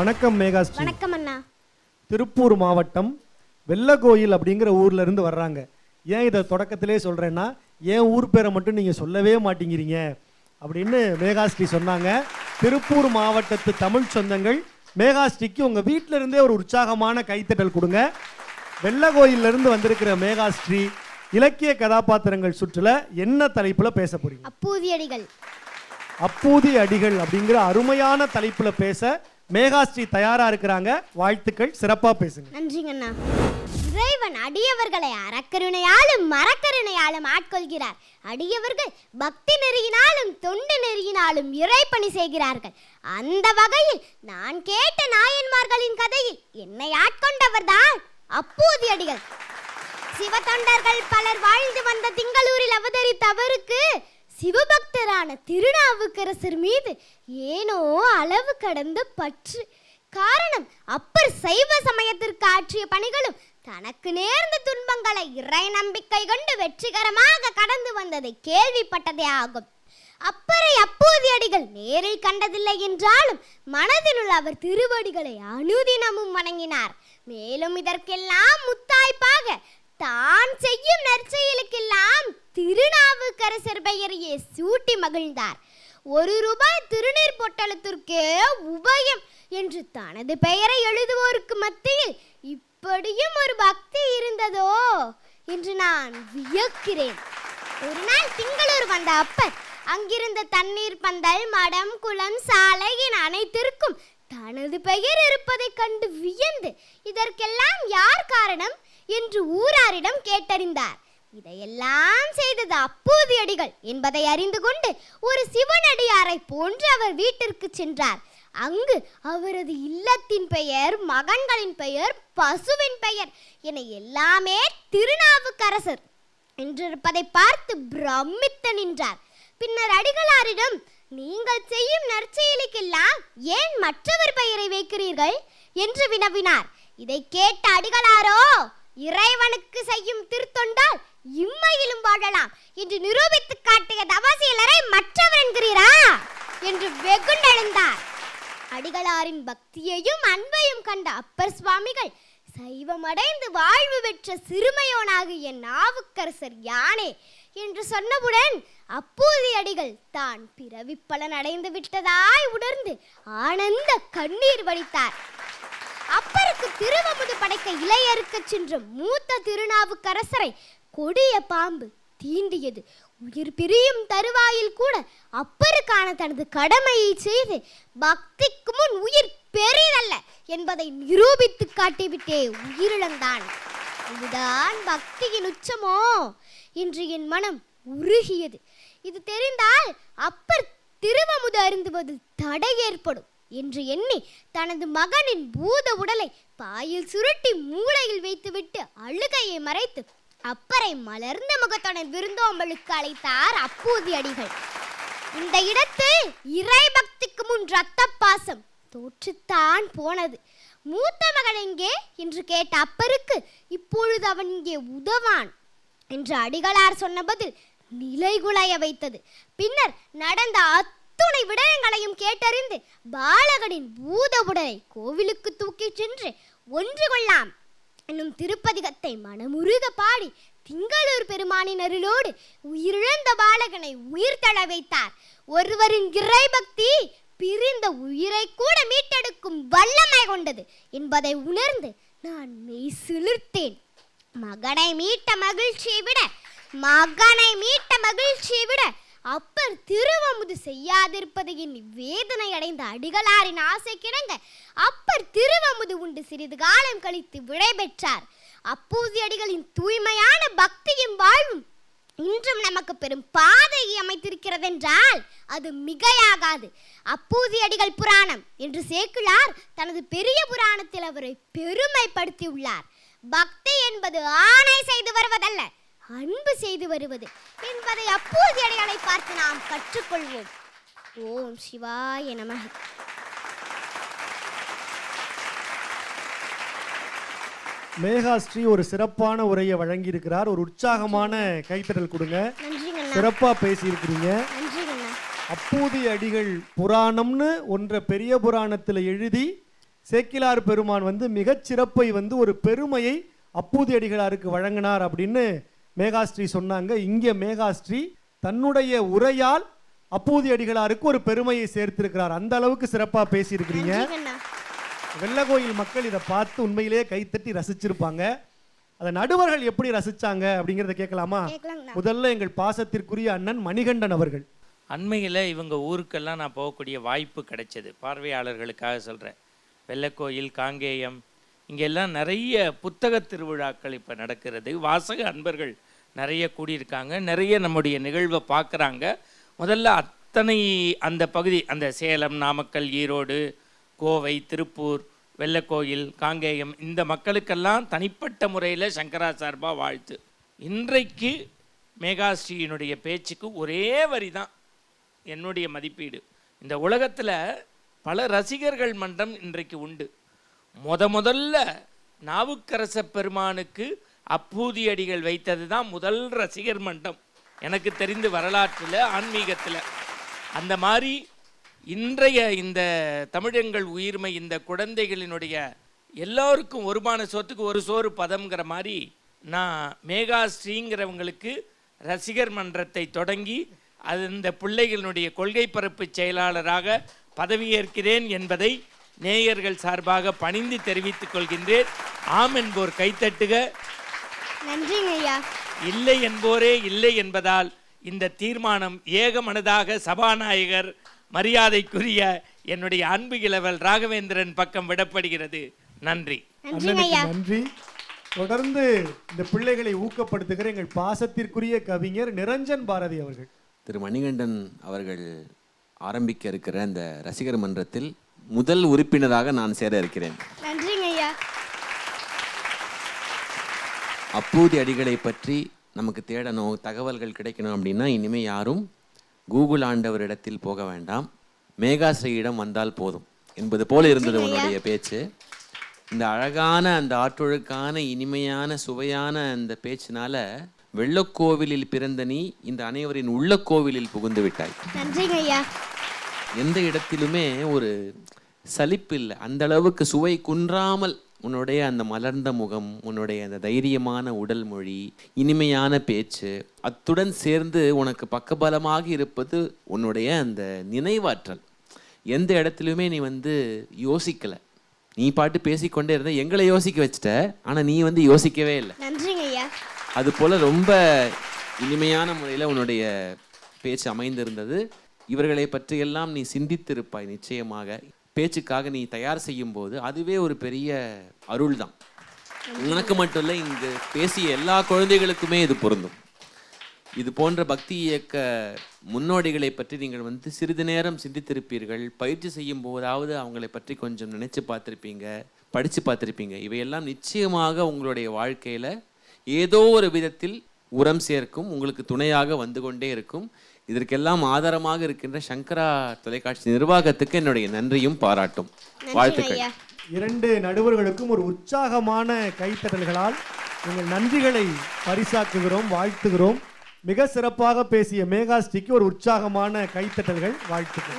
வணக்கம் மேகாஸ்ரீ வணக்கம் அண்ணா. திருப்பூர் மாவட்டம் வெள்ளக்கோயில் அப்படிங்கிற ஊர்ல இருந்து வர்றாங்க. ஏன் இதை தொடக்கத்திலே சொல்றேன்னா ஏன் ஊர் பேரை மட்டும் நீங்க சொல்லவே மாட்டேங்கிறீங்க? அப்படின்னு மேகாஸ்ரீ சொன்னாங்க. திருப்பூர் மாவட்டத்து தமிழ் சொந்தங்கள் மேகாஸ்ரீக்கு உங்க வீட்ல இருந்தே ஒரு உற்சாகமான கைத்தட்டல் கொடுங்க. வெள்ளக்கோயில்ல இருந்து வந்திருக்கிற மேகாஸ்ரீ இலக்கிய கதாபாத்திரங்கள் சுற்றுல என்ன தலைப்புல பேச போறீங்க? அப்பூதியடிகள். அப்பூதி அடிகள் அப்படிங்கிற அருமையான தலைப்புல பேச மேகாஸ்ரீ தயாரா இருக்கிறாங்க. வாழ்த்துக்கள் சிறப்பா பேசுங்க. நன்றிங்கண்ணா. இறைவன் அடியவர்களை அறக்கருணையாலும் மரக்கருணையாலும் ஆட்கொள்கிறார். அடியவர்கள் பக்தி நெறியினாலும் தொண்டு நெறியினாலும் இறைப்பணி செய்கிறார்கள். அந்த வகையில் நான் கேட்ட நாயன்மார்களின் கதையில் என்னை ஆட்கொண்டவர்தான் சிவ சிவத்தொண்டர்கள் பலர் வாழ்ந்து வந்த திங்களூரில் அவதரித்த அவருக்கு சிவபக்தரான திருநாவுக்கரசர் மீது ஏனோ அளவு கடந்த பற்று. காரணம் அப்பர் சைவ சமயத்திற்கு ஆற்றிய பணிகளும் தனக்கு நேர்ந்த துன்பங்களை இறை நம்பிக்கை கொண்டு வெற்றிகரமாக கடந்து வந்ததை கேள்விப்பட்டதே ஆகும். அப்பரை அப்போதியடிகள் நேரில் கண்டதில்லை என்றாலும் மனதினுள் அவர் திருவடிகளை அனுதினமும் வணங்கினார். மேலும் இதற்கெல்லாம் முத்தாய்ப்பாக தான் செய்யும் நற்செயலுக்கெல்லாம் திருநாவுக்கரசர் பெயரையே சூட்டி மகிழ்ந்தார். ஒரு ரூபாய் திருநீர் பொட்டலத்திற்கே உபயம் என்று தனது பெயரை எழுதுவோருக்கு மத்தியில் இப்படியும் ஒரு பக்தி இருந்ததோ என்று நான் வியக்கிறேன். ஒரு நாள் திங்களூர் வந்த அப்பர் அங்கிருந்த தண்ணீர் பந்தல் மடம் குளம் சாலை என அனைத்திற்கும் தனது பெயர் இருப்பதைக் கண்டு வியந்து இதற்கெல்லாம் யார் காரணம்? என்று ஊராரிடம் கேட்டறிந்தார். இதையெல்லாம் செய்தது அப்பூதியடிகள் என்பதை அறிந்து கொண்டு ஒரு சிவனடியாரை போன்று அவர் வீட்டிற்கு சென்றார். அங்கு அவரது இல்லத்தின் பெயர் மகன்களின் பெயர் பசுவின் பெயர் என எல்லாமே திருநாவுக்கரசர் என்றிருப்பதை பார்த்து பிரமித்து நின்றார். பின்னர் அடிகளாரிடம் நீங்கள் செய்யும் நற்செயலுக்கெல்லாம் ஏன் மற்றவர் பெயரை வைக்கிறீர்கள்? என்று வினவினார். இதை கேட்ட அடிகளாரோ இறைவனுக்கு செய்யும் திருத்தொண்டால் இம்மையிலும் வாழலாம் என்று நிரூபித்து காட்டிய தவசீலரை மற்றவர் என்கிறீரா? என்று வெகுண்டெழுந்தார். அடிகளாரின் பக்தியையும் அன்பையும் கண்ட அப்பர் சுவாமிகள் சைவமடைந்து வாழ்வு பெற்ற சிறுமையோனாகிய நாவுக்கரசர் யானே? என்று சொன்னவுடன் அப்பூதி அடிகள் தான் பிறவி பலன் அடைந்து விட்டதாய் உணர்ந்து ஆனந்த கண்ணீர் வடித்தார். அப்பருக்கு திருவமுது படைக்க இளையறுக்கச் சென்ற மூத்த திருநாவுக்கரசரை கொடிய பாம்பு தீண்டியது. உயிர் பிரியும் தருவாயில் கூட அப்பருக்கான தனது கடமையை செய்து பக்திக்கு முன் உயிர் பெரிதல்ல என்பதை நிரூபித்து காட்டிவிட்டே உயிரிழந்தான். இதுதான் பக்தியின் உச்சமோ என்று என் மனம் உருகியது. இது தெரிந்தால் அப்பர் திருவமுது அருந்துவதில் தடை ஏற்படும். என்று எண்ணி தனது மகனின் பூத உடலை பாயில் சுருட்டி மூளையில் வைத்துவிட்டு அழுகையை மறைத்து அப்பரை மலர்ந்த முகத்துடன் விருந்தோம்பலுக்கு அழைத்தார் அப்பூதி அடிகள். இந்த இடத்தில் இறை பக்திக்கு முன் ரத்த பாசம் தோற்றுத்தான் போனது. மூத்த மகன் எங்கே? என்று கேட்ட அப்பருக்கு இப்பொழுது அவன் இங்கே உதவான் என்று அடிகளார் சொன்ன பதில் நிலைகுலைய வைத்தது. பின்னர் நடந்த அத்துணை விடயங்களையும் கேட்டறிந்து பாலகனின் பூத உடலை கோவிலுக்கு தூக்கிச் சென்று ஒன்று கொள்ளாம். என்னும் திருப்பதிகத்தை மனமுருக பாடி திங்களூர் பெருமானின் அருளோடு உயிரிழந்த பாலகனை உயிர் தழ வைத்தார். ஒருவரின் இறைபக்தி பிரிந்த உயிரை கூட மீட்டெடுக்கும் வல்லமை கொண்டது என்பதை உணர்ந்து நான் மெய் சிலிர்த்தேன். மகனை மீட்ட மகிழ்ச்சியை விட மகனை மீட்ட மகிழ்ச்சியை விட அப்பர் திருவமுது செய்யாதிருப்பது எண்ணி வேதனை அடைந்த அடிகளாரின் ஆசை கிடங்க. அப்பர் திருவமுது உண்டு சிறிது காலம் கழித்து விடை பெற்றார் அடிகளின் தூய்மையான பக்தியும் வாழ்வும் இன்றும் நமக்கு பெரும் பாதையை அமைத்திருக்கிறதென்றால் அது மிகையாகாது. அப்பூதி அடிகள் புராணம் என்று சேக்கிழார் தனது பெரிய புராணத்தில் அவரை பெருமைப்படுத்தியுள்ளார். பக்தி என்பது ஆணை செய்து வருவதல்ல அன்பு செய்து வருவது என்பதை அப்பூதி அடிகளை பார்த்து நாம் கற்றுக்கொள்வோம். ஓம் சிவாய நமக மேகாஸ்ரீ ஒரு சிறப்பான உரையை வழங்கியிருக்கிறார். ஒரு உற்சாகமான கைத்தட்டல் கொடுங்க. நன்றிங்கண்ணா. சிறப்பா பேசியிருக்கிறீங்க. அப்பூதி அடிகள் புராணம்னு ஒன்றை பெரிய புராணத்தில் எழுதி சேக்கிலார் பெருமான் வந்து மிகச் சிறப்பை வந்து ஒரு பெருமையை அப்பூதி அடிகளாருக்கு வழங்கினார் அப்படின்னு மேகாஸ்ரீ சொன்னாங்க இங்கே மேகாஸ்ரீ தன்னுடைய உரையால் அப்பூதி அடிகளாருக்கு ஒரு பெருமையை சேர்த்திருக்கிறார். அந்த அளவுக்கு சிறப்பாக பேசியிருக்கிறீங்க. வெள்ளகோயில் மக்கள் இதை பார்த்து உண்மையிலேயே கைத்தட்டி ரசிச்சிருப்பாங்க. அதை நடுவர்கள் எப்படி ரசிச்சாங்க அப்படிங்கிறத கேட்கலாமா? முதல்ல எங்கள் பாசத்திற்குரிய அண்ணன் மணிகண்டன் அவர்கள். அண்மையில் இவங்க ஊருக்கெல்லாம் நான் போகக்கூடிய வாய்ப்பு கிடைச்சது. பார்வையாளர்களுக்காக சொல்கிறேன் வெள்ளக்கோயில் காங்கேயம் இங்கெல்லாம் நிறைய புத்தக திருவிழாக்கள் இப்போ நடக்கிறது. வாசக அன்பர்கள் நிறைய கூடியிருக்காங்க. நிறைய நம்முடைய நிகழ்வை பார்க்குறாங்க. முதல்ல அத்தனை அந்த பகுதி அந்த சேலம் நாமக்கல் ஈரோடு கோவை திருப்பூர் வெள்ளக்கோயில் காங்கேயம் இந்த மக்களுக்கெல்லாம் தனிப்பட்ட முறையில் சங்கரா சார்பாக வாழ்த்து. இன்றைக்கு மேகாஸ்ரீயினுடைய பேச்சுக்கு ஒரே வரி தான் என்னுடைய மதிப்பீடு. இந்த உலகத்தில் பல ரசிகர்கள் மன்றம் இன்றைக்கு உண்டு. முத முதல்ல நாவுக்கரச பெருமானுக்கு அப்பூதி அடிகள் வைத்தது தான் முதல் ரசிகர் மன்றம். எனக்கு தெரிந்து வரலாற்றில் ஆன்மீகத்தில். அந்த மாதிரி இன்றைய இந்த தமிழங்கள் உயிர்மை இந்த குழந்தைகளினுடைய எல்லோருக்கும் ஒருமான சோத்துக்கு ஒரு சோறு பதம்ங்கிற மாதிரி நான் மேகாஸ்ரீங்கிறவங்களுக்கு ரசிகர் மன்றத்தை தொடங்கி அது இந்த பிள்ளைகளினுடைய கொள்கை பரப்பு செயலாளராக பதவியேற்கிறேன் என்பதை நேயர்கள் சார்பாக பணிந்து தெரிவித்துக் கொள்கின்றேன். ஆம் என்போர் கைத்தட்டுக. நன்றிங்க ஐயா. இல்லை என்போரே இல்லை என்பதால் இந்த தீர்மானம் ஏகமனதாக சபாநாயகர் மரியாதைக்குரிய என்னுடைய அன்பு இளவல் ராகவேந்திரன் பக்கம் விடப்படுகிறது. நன்றி. நன்றி. தொடர்ந்து இந்த பிள்ளைகளை ஊக்கப்படுத்துகிற எங்கள் பாசத்திற்குரிய கவிஞர் நிரஞ்சன் பாரதி அவர்கள். திரு மணிகண்டன் அவர்கள் ஆரம்பிக்க இருக்கிற இந்த ரசிகர் மன்றத்தில் முதல் உறுப்பினராக நான் சேர இருக்கிறேன் நன்றிங்க ஐயா அப்பூதி அடிகளை பற்றி நமக்கு தேடணும் தகவல்கள் கிடைக்கணும் அப்படின்னா இனிமே யாரும் கூகுள் ஆண்டவரிடத்தில் போக வேண்டாம். மேகாஸ்ரீயிடம் வந்தால் போதும். என்பது போல இருந்தது உன்னுடைய பேச்சு. இந்த அழகான அந்த ஆற்றொழுக்கான இனிமையான சுவையான அந்த பேச்சினால வெள்ளக்கோவிலில் பிறந்த நீ இந்த அனைவரின் உள்ள கோவிலில் புகுந்து விட்டாய். எந்த இடத்திலுமே ஒரு சலிப்பு இல்லை. அந்த அளவுக்கு சுவை குன்றாமல் உன்னுடைய அந்த மலர்ந்த முகம் உன்னுடைய அந்த தைரியமான உடல் மொழி இனிமையான பேச்சு அத்துடன் சேர்ந்து உனக்கு பக்கபலமாக இருப்பது உன்னுடைய அந்த நினைவாற்றல். எந்த இடத்துலையுமே நீ வந்து யோசிக்கல. நீ பாட்டு பேசிக்கொண்டே இருந்த எங்களை யோசிக்க வச்சுட்ட ஆனா நீ வந்து யோசிக்கவே இல்லை. நன்றிங்க ஐயா. அது போல ரொம்ப இனிமையான முறையில் உன்னுடைய பேச்சு அமைந்திருந்தது. இவர்களை பற்றியெல்லாம் நீ சிந்தித்திருப்பாய் நிச்சயமாக. பேச்சுக்காக நீ தயார் செய்யும் போது அதுவே ஒரு பெரிய அருள் தான் உனக்கு மட்டும் இல்லை இங்கு பேசிய எல்லா குழந்தைகளுக்குமே இது பொருந்தும். இது போன்ற பக்தி இயக்க முன்னோடிகளை பற்றி நீங்கள் வந்து சிறிது நேரம் சிந்தித்திருப்பீர்கள். பயிற்சி செய்யும் போதாவது அவங்களை பற்றி கொஞ்சம் நினைச்சு பார்த்துருப்பீங்க படித்து பார்த்துருப்பீங்க. இவையெல்லாம் நிச்சயமாக உங்களுடைய வாழ்க்கையில் ஏதோ ஒரு விதத்தில் உரம் சேர்க்கும் உங்களுக்கு துணையாக வந்து கொண்டே இருக்கும். இதற்கெல்லாம் ஆதாரமாக இருக்கின்ற சங்கரா தொலைக்காட்சி நிர்வாகத்துக்கு என்னுடைய நன்றியும் பாராட்டும். வாழ்த்துக்கள். இரண்டு நடுவர்களுக்கும் ஒரு உற்சாகமான கைத்தட்டல்களால் எங்கள் நன்றிகளை பரிசாக்குகிறோம் வாழ்த்துகிறோம். மிக சிறப்பாக பேசிய மேகாஸ்ரீக்கு ஒரு உற்சாகமான கைத்தட்டல்கள் வாழ்த்துக்கள்.